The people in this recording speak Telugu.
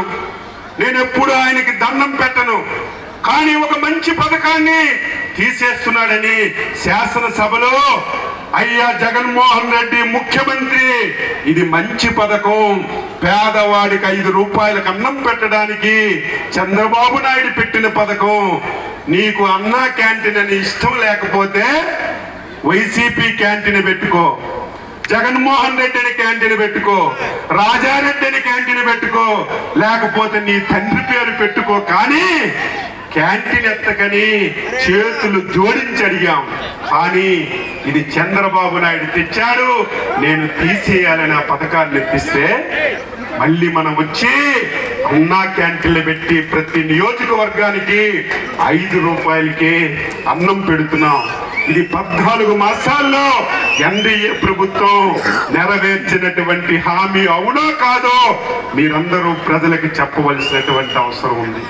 చేస్తాను నేను ఎప్పుడు ఆయనకి దండం పెట్టను. కానీ ఒక మంచి పథకాన్ని తీసేస్తున్నాడని శాసనసభలో అయ్యా జగన్మోహన్ రెడ్డి ముఖ్యమంత్రి. ఇది మంచి పథకం. పేదవాడికి ఐదు రూపాయలకు అన్నం పెట్టడానికి చంద్రబాబు నాయుడు పెట్టిన పథకం. నీకు అన్నా క్యాంటీన్ అని ఇష్టం లేకపోతే వైసీపీ క్యాంటీన్ పెట్టుకో. జగన్మోహన్ రెడ్డి అని క్యాంటీన్ పెట్టుకో. రాజారెడ్డి అని క్యాంటీన్ లేకపోతే నీ తండ్రి పేరు పెట్టుకో. కానీ క్యాంటీన్ ఎత్తకని చేతులు జోడించి అడిగాం. కానీ ఇది చంద్రబాబు నాయుడు తెచ్చాడు. నేను తీసేయాలని ఆ పథకాన్ని ఎత్తిస్తే మళ్ళీ మనం వచ్చి అన్నా క్యాంటీన్లు పెట్టి ప్రతి నియోజకవర్గానికి ఐదు రూపాయలకి అన్నం పెడుతున్నాం. ఇది పద్నాలుగు మాసాల్లో ఎన్డీఏ ప్రభుత్వం నెరవేర్చినటువంటి హామీ అవునా కాదో మీరందరూ ప్రజలకు చెప్పవలసినటువంటి అవసరం ఉంది.